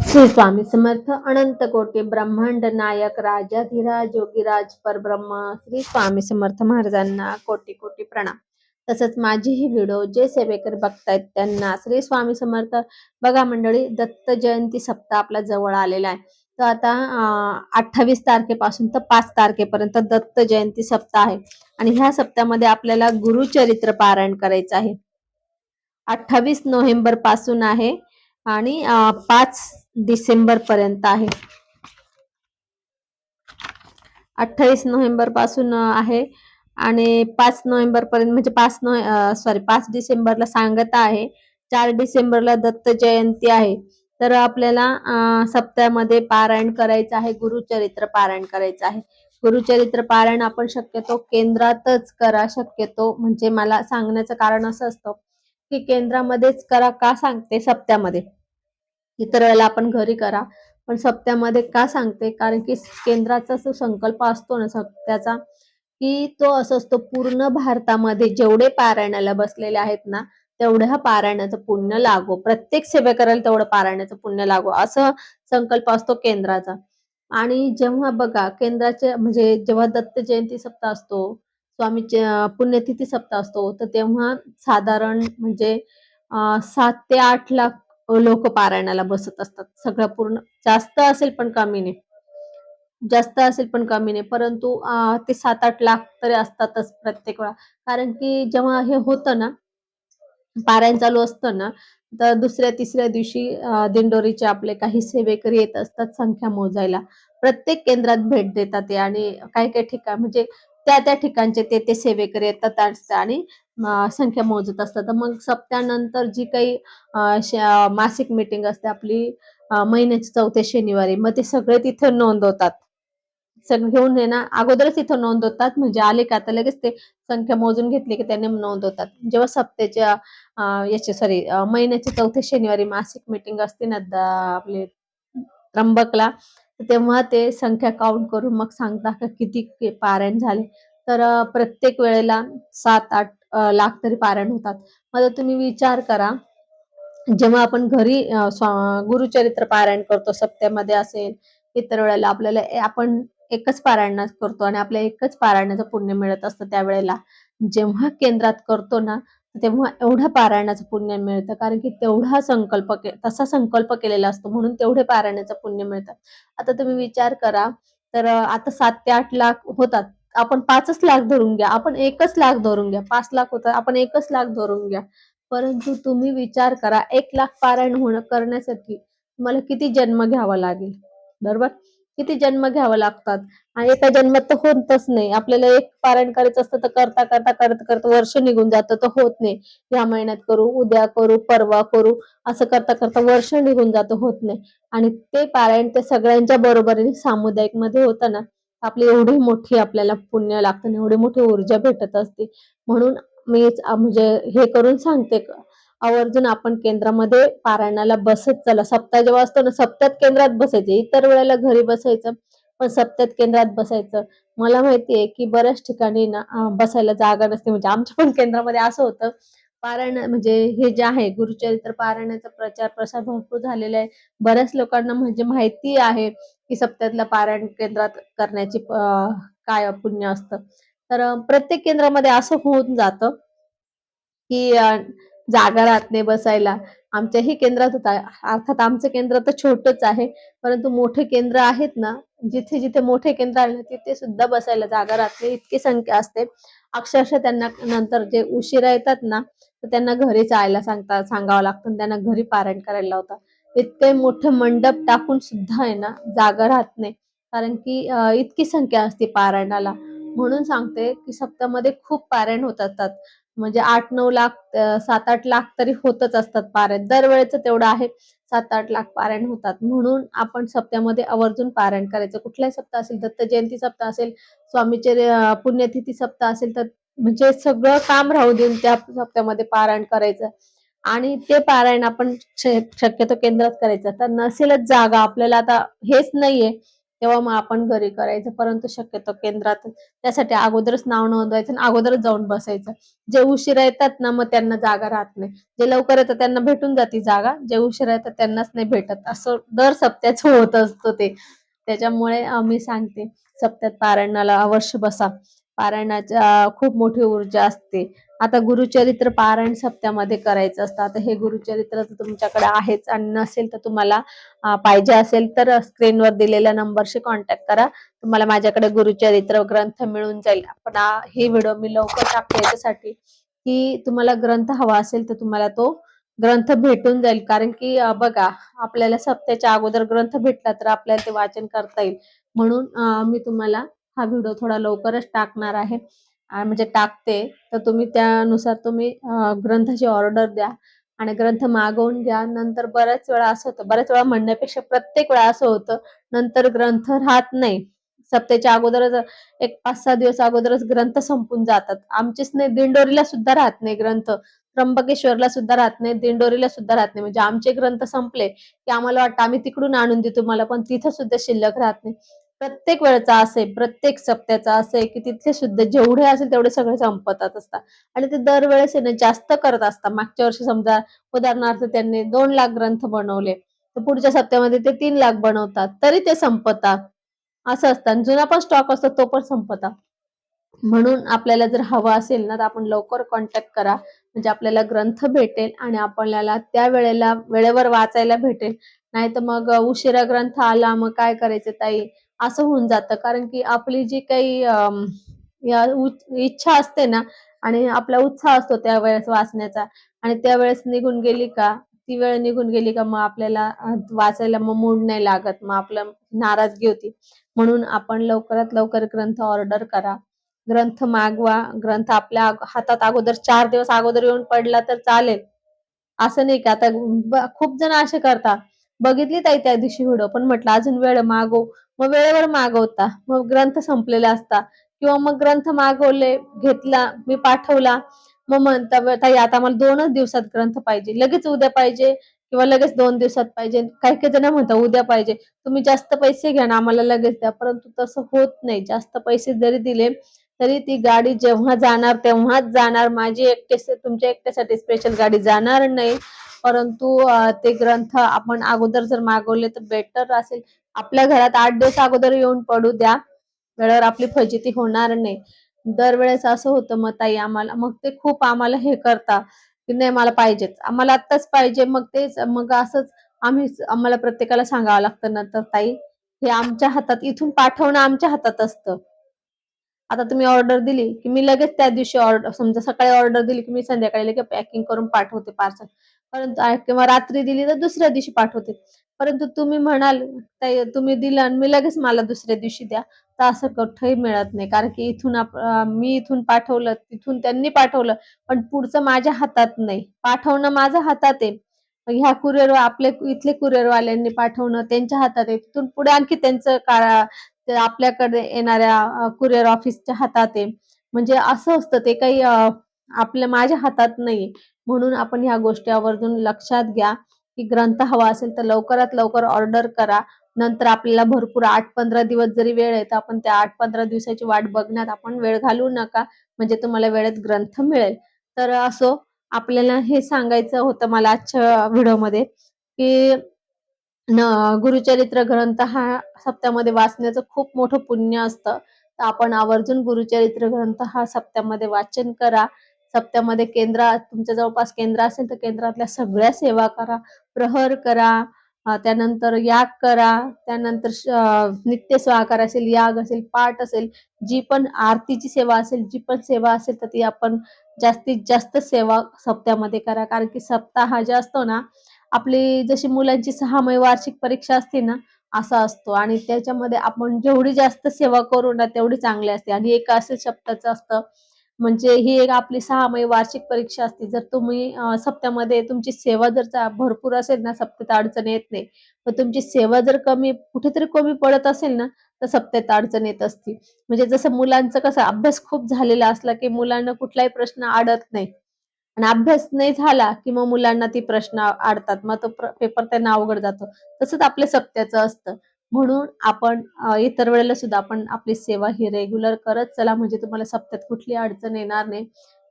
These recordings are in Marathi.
श्री स्वामी समर्थ अनंत कोटी ब्रह्मांड नायक राजाधिराज योगीराज परब्रह्म श्री स्वामी समर्थ महाराजांना कोटी कोटी प्रणाम. तसंच माझी ही व्हिडिओ जे सेवेकर बघतायत त्यांना श्री स्वामी समर्थ. बघा मंडळी दत्त जयंती सप्ताह आपला जवळ आलेला आहे. तर आता अठ्ठावीस तारखेपासून तर पाच तारखेपर्यंत दत्त जयंती सप्ताह आहे. आणि ह्या सप्त्यामध्ये आपल्याला गुरुचरित्र पारायण करायचं आहे. अठ्ठावीस नोव्हेंबरपासून आहे. आणि पाच डिसेंबर पर्यंत आहे. अठ्ठावीस नोव्हेंबरपासून आहे. आणि पाच नोव्हेंबर पर्यंत म्हणजे पाच नो सॉरी पाच डिसेंबरला सांगता आहे. चार डिसेंबरला दत्त जयंती आहे. तर आपल्याला सप्त्यामध्ये पारायण करायचं आहे. गुरुचरित्र पारायण करायचं आहे. गुरुचरित्र पारायण आपण शक्यतो केंद्रातच करा शक्यतो. म्हणजे मला सांगण्याचं कारण असं असतं की केंद्रामध्येच करा का सांगते सप्त्यामध्ये? इतर वेळेला आपण घरी करा पण सप्त्यामध्ये का सांगते? कारण की केंद्राचा जो संकल्प असतो ना सप्त्याचा की तो असं असतो पूर्ण भारतामध्ये जेवढे पारायणाला बसलेले आहेत ना तेवढ्या पारायणाचं पुण्य लागो. प्रत्येक सेवे करायला तेवढं पारायणाचं पुण्य लागो. असं संकल्प असतो केंद्राचा. आणि जेव्हा बघा केंद्राचे म्हणजे जेव्हा दत्त जयंती सप्ताह असतो स्वामी पुण्यतिथी सप्ताह असतो. तर तेव्हा साधारण म्हणजे सात ते आठ लाख लोक पारायणाला बसत असतात. सगळं पूर्ण जास्त असेल पण कमी नाही. जास्त असेल पण कमी नाही. परंतु ते सात आठ लाख तरी असतातच प्रत्येक वेळा. कारण की जेव्हा हे होतं ना पारायण चालू असतं ना तर दुसऱ्या तिसऱ्या दिवशी दिंडोरीचे आपले काही सेवेकरी येत असतात संख्या मोजायला. प्रत्येक केंद्रात भेट देतात ते आणि काही काही ठिकाण म्हणजे त्या त्या ठिकाणचे ते ते सेवेकरी येतात आणि संख्या मोजत असतात. मग सप्त्यानंतर जी काही मासिक मीटिंग असते आपली महिन्याची चौथ्या शनिवारी मग ते सगळे तिथे नोंदवतात. घेऊन ये ना अगोदरच इथं नोंदवतात म्हणजे आले का आता लगेच ते संख्या मोजून घेतली की त्यांनी नोंदवतात. जेव्हा सप्त्याच्या याचे सॉरी महिन्याची चौथ्या शनिवारी मासिक मीटिंग असते ना आपले त्र्यंबकला तेव्हा ते संख्या काउंट करून मग सांगता का किती पारायण झाले. तर प्रत्येक वेळेला सात आठ लाख तरी पारायण होतात. मग तुम्ही विचार करा जेव्हा आपण घरी गुरुचरित्र पारायण करतो सप्त्यामध्ये असेल इतर वेळेला आपल्याला आपण एकच पारायण करतो आणि आपल्या एकच पारायणाचं पुण्य मिळत असतं त्यावेळेला. जेव्हा केंद्रात करतो ना तेव्हा एवढं पारायणाचं पुण्य मिळतं कारण की तेवढा संकल्प तसा संकल्प केलेला असतो म्हणून तेवढे पारायणाचं पुण्य मिळतं. आता तुम्ही विचार करा तर आता सात ते आठ लाख होतात. आपण पाचच लाख धरून घ्या आपण एकच लाख धरून घ्या. पाच लाख होतात आपण एकच लाख धरून घ्या. परंतु तुम्ही विचार करा एक लाख पारायण होणं करण्यासाठी तुम्हाला किती जन्म घ्यावा लागेल? बरोबर? किती जन्म घ्यावा लागतात? आणि एका जन्मात तर होतच नाही. आपल्याला एक पारायण करायचं असतं तर करता करता करत करता वर्ष निघून जातं तर होत नाही. या महिन्यात करू उद्या करू परवा करू असं करता करता वर्ष निघून जातं होत नाही. आणि ते पारायण ते सगळ्यांच्या बरोबरीने सामुदायिकमध्ये होतं ना आपली एवढी मोठी आपल्याला पुण्य लागतं एवढी मोठी ऊर्जा भेटत असते. म्हणून मी म्हणजे हे करून सांगते आवर्जून आपण केंद्रामध्ये पारायणाला बसत चला. सप्ताह जेव्हा असतो ना सप्त्यात केंद्रात बसायचं. इतर वेळेला घरी बसायचं पण सप्त्यात केंद्रात बसायचं. मला माहितीये की बऱ्याच ठिकाणी ना बसायला जागा नसते. म्हणजे आमच्या पण केंद्रामध्ये असं होतं. पारायण म्हणजे हे जे आहे गुरुचरित्र पारायणाचा प्रचार प्रसार भरपूर झालेला आहे. बऱ्याच लोकांना म्हणजे माहिती आहे की सप्त्यातला पारायण केंद्रात करण्याची काय पुण्य असतं. तर प्रत्येक केंद्रामध्ये असं होऊन जातं की जागा राहत नाही बसायला. आमच्याही केंद्रात होता. अर्थात आमचं केंद्र तर छोटच आहे. परंतु मोठे केंद्र आहेत ना जिथे जिथे मोठे केंद्र आहे ना तिथे सुद्धा बसायला जागा राहत नाही. इतकी संख्या असते. अक्षरशः त्यांना नंतर जे उशिरा येतात ना तर त्यांना घरी जायला सांगतात सांगावं लागतं त्यांना घरी पारायण करायला लावतात. इतके मोठे मंडप टाकून सुद्धा आहे ना जागा राहत नाही. कारण की इतकी संख्या असते पारायणाला. म्हणून सांगते की सप्तामध्ये खूप पारायण होत असतात म्हणजे आठ नऊ लाख सात आठ लाख तरी होतच असतात पारायण दरवेळेच तेवढं आहे. सात आठ लाख पारायण होतात. म्हणून आपण सप्त्यामध्ये आवर्जून पारायण करायचं. कुठलाही सप्ताह असेल दत्त जयंती सप्ताह असेल स्वामीचे पुण्यतिथी सप्ताह असेल तर म्हणजे सगळं काम राहू देऊन त्या सप्त्यामध्ये पारायण करायचं. आणि ते पारायण आपण शक्यतो केंद्रात करायचं. तर नसेलच जागा आपल्याला आता हेच नाहीये. तेव्हा मग आपण घरी करायचं. परंतु शक्यतो केंद्रात त्यासाठी अगोदरच नाव नोंदवायचं आणि अगोदरच जाऊन बसायचं. जे उशिरा येतात ना मग त्यांना जागा राहत नाही. जे लवकर येतात त्यांना भेटून जाते जागा. जे उशिरा येतात त्यांनाच नाही भेटत. असं दर सप्त्याचं होत असतं ते. त्याच्यामुळे मी सांगते सप्त्यात पारायणाला अवश्य बसा. पारायणाच्या खूप मोठी ऊर्जा असते. आता गुरुचरित्र पारायण सप्त्यामध्ये करायचं असतं. आता हे गुरुचरित्र तर तुमच्याकडे आहेच आणि नसेल तर तुम्हाला पाहिजे असेल तर स्क्रीनवर दिलेल्या नंबरशी कॉन्टॅक्ट करा. तुम्हाला माझ्याकडे गुरुचरित्र ग्रंथ मिळून जाईल. पण हे व्हिडिओ मी लवकर टाकते याच्यासाठी की तुम्हाला ग्रंथ हवा असेल तर तुम्हाला तो ग्रंथ भेटून जाईल. कारण की बघा आपल्याला सप्त्याच्या अगोदर ग्रंथ भेटला तर आपल्याला ते वाचन करता येईल. म्हणून मी तुम्हाला हा व्हिडिओ थोडा लवकरच टाकणार आहे. म्हणजे टाकते तर तुम्ही त्यानुसार तुम्ही ग्रंथाची ऑर्डर द्या आणि ग्रंथ मागवून घ्या. नंतर बऱ्याच वेळा असं होतं बऱ्याच वेळा म्हणण्यापेक्षा प्रत्येक वेळा असं होतं नंतर ग्रंथ राहत नाही. सप्त्याच्या अगोदरच एक पाच सहा दिवस अगोदरच ग्रंथ संपून जातात. आमचेच नाही दिंडोरीला सुद्धा राहत नाही ग्रंथ. त्र्यंबकेश्वरला सुद्धा राहत नाही दिंडोरीला सुद्धा राहत नाही. म्हणजे आमचे ग्रंथ संपले की आम्हाला वाटतं आम्ही तिकडून आणून देऊ तुम्हाला पण तिथं सुद्धा शिल्लक राहत नाही. प्रत्येक वेळचा असे प्रत्येक सप्त्याचा असे की तिथले सुद्धा जेवढे असेल तेवढे सगळे संपतात असतात. आणि ते दरवेळेस जास्त करत असतात. मागच्या वर्षी समजा उदाहरणार्थ त्यांनी दोन लाख ग्रंथ बनवले तर पुढच्या सप्त्यामध्ये ते तीन लाख बनवतात तरी ते संपतात. असं असतं. आणि जुना पण स्टॉक असतो तो पण संपता. म्हणून आपल्याला जर हवा असेल ना तर आपण लवकर कॉन्टॅक्ट करा. म्हणजे आपल्याला ग्रंथ भेटेल आणि आपल्याला त्या वेळेला वेळेवर वाचायला भेटेल. नाही तर मग उशिरा ग्रंथ आला मग काय करायचं ताई? असं होऊन जातं. कारण की आपली जी काही या इच्छा असते ना आणि आपला उत्साह असतो त्यावेळेस वाचण्याचा आणि त्यावेळेस निघून गेली का ती वेळ निघून गेली का मग आपल्याला वाचायला मग मूड नाही लागत मग आपलं नाराजगी होती. म्हणून आपण लवकरात लवकर ग्रंथ ऑर्डर करा. ग्रंथ मागवा. ग्रंथ आपल्या हातात अगोदर चार दिवस अगोदर येऊन पडला तर चालेल. असं नाही का? आता खूप जण असे करतात. बघितली ताई त्या दिवशी व्हिडिओ पण म्हटलं अजून वेळ मागव. मग वेळेवर मागवता. मग ग्रंथ संपलेले असता. किंवा मग ग्रंथ मागवले घेतला मी पाठवला. मग म्हणता ताई आता मला दोनच दिवसात ग्रंथ पाहिजे. लगेच उद्या पाहिजे किंवा लगेच दोन दिवसात पाहिजे. काही काही जण म्हणतात उद्या पाहिजे. तुम्ही जास्त पैसे घ्या ना आम्हाला लगेच द्या. परंतु तसं होत नाही. जास्त पैसे जरी दिले तरी ती गाडी जेव्हा जाणार तेव्हाच जाणार. माझी एकटे तुमच्या एकट्यासाठी स्पेशल गाडी जाणार नाही. परंतु ते ग्रंथ आपण अगोदर जर मागवले तर बेटर असेल. आपल्या घरात आठ दिवस अगोदर येऊन पडू द्या. वेळेवर आपली फजिती होणार नाही. दरवेळेस असं होतं मग ताई आम्हाला मग ते खूप आम्हाला हे करता की नाही मला पाहिजेच. आम्हाला आत्ताच पाहिजे मग तेच मग असंच आम्ही आम्हाला प्रत्येकाला सांगावं लागतं नंतर ताई हे आमच्या हातात इथून पाठवणं आमच्या हातात असतं. आता तुम्ही ऑर्डर दिली की मी लगेच त्या दिवशी ऑर्डर समजा सकाळी ऑर्डर दिली की मी संध्याकाळी लगेच पॅकिंग करून पाठवते पार्सल परंतु किंवा रात्री दिली तर दुसऱ्या दिवशी पाठवते. परंतु तुम्ही म्हणाल ताई तुम्ही दिलं आणि मी लगेच मला दुसऱ्या दिवशी द्या तर असं कुठंही मिळत नाही. कारण की इथून मी इथून पाठवलं तिथून त्यांनी पाठवलं पण पुढचं माझ्या हातात नाही. पाठवणं माझ्या हातात आहे. ह्या कुरिअर आपले इथले कुरिअरवाल्यांनी पाठवणं त्यांच्या हातात आहे. तिथून पुढे आणखी त्यांचं का आपल्याकडे येणाऱ्या कुरिअर ऑफिसच्या हातात आहे. म्हणजे असं असतं ते काही आपल्या माझ्या हातात नाही म्हणून आपण ह्या गोष्टी आवर्जून लक्षात घ्या की ग्रंथ हवा असेल तर लवकरात लवकर ऑर्डर करा. नंतर आपल्याला भरपूर आठ पंधरा दिवस जरी वेळ आहे तर आपण त्या आठ पंधरा दिवसाची वाट बघण्यात आपण वेळ घालवू नका. म्हणजे तुम्हाला वेळेत ग्रंथ मिळेल. तर असो आपल्याला हे सांगायचं होतं मला आजच्या व्हिडिओमध्ये की न गुरुचरित्र ग्रंथ हा सप्त्यामध्ये वाचण्याचं खूप मोठं पुण्य असतं. तर आपण आवर्जून गुरुचरित्र ग्रंथ हा सप्त्यामध्ये वाचन करा. सप्त्यामध्ये केंद्र तुमच्या जवळपास केंद्र असेल तर केंद्रातल्या सगळ्या सेवा करा. प्रहर करा. त्यानंतर याग करा. त्यानंतर नित्य स्वाकार असेल याग असेल पाठ असेल जी पण आरतीची सेवा असेल जी पण सेवा असेल तर ती आपण जास्तीत जास्त सेवा सप्त्यामध्ये करा. कारण की सप्ताह हा जे असतो ना आपली जशी मुलांची सहामाही वार्षिक परीक्षा असते ना असा असतो. आणि त्याच्यामध्ये आपण जेवढी जास्त सेवा करू ना तेवढी चांगली असते. आणि एक असं शब्दाचं असतं. म्हणजे ही एक आपली सहामाही वार्षिक परीक्षा असते. जर तुम्ही सप्त्यामध्ये तुमची सेवा जर भरपूर असेल ना सप्त्यात अडचण येत नाही. पण तुमची सेवा जर कमी कुठेतरी कमी पडत असेल ना तर सप्त्यात अडचण येत असते. म्हणजे जसं मुलांचं कसं अभ्यास खूप झालेला असला की मुलांना कुठलाही प्रश्न अडत नाही. आणि अभ्यास नाही झाला की मग मुलांना ती प्रश्न अडतात मग तो पेपर त्यांना अवघड जातो. तसंच आपल्या सप्त्याचं असतं. म्हणून आपण इतर वेळेला सुद्धा आपण आपली सेवा ही रेग्युलर करत चला. म्हणजे तुम्हाला सप्त्यात कुठली अडचण येणार नाही.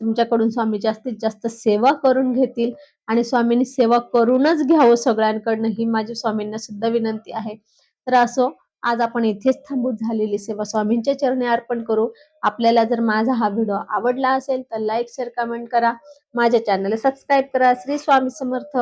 तुमच्याकडून स्वामी जास्तीत जास्त सेवा करून घेतील आणि स्वामींनी सेवा करूनच घ्यावं सगळ्यांकडनं ही माझी स्वामींना सुद्धा विनंती आहे. तर असो आज आपण इथेच थांबू झालेली सेवा स्वामींच्या चरणी अर्पण करू. आपल्याला जर माझा हा व्हिडिओ आवडला असेल तर लाईक शेअर कमेंट करा. माझ्या चॅनलला सबस्क्राईब करा. श्री स्वामी समर्थ.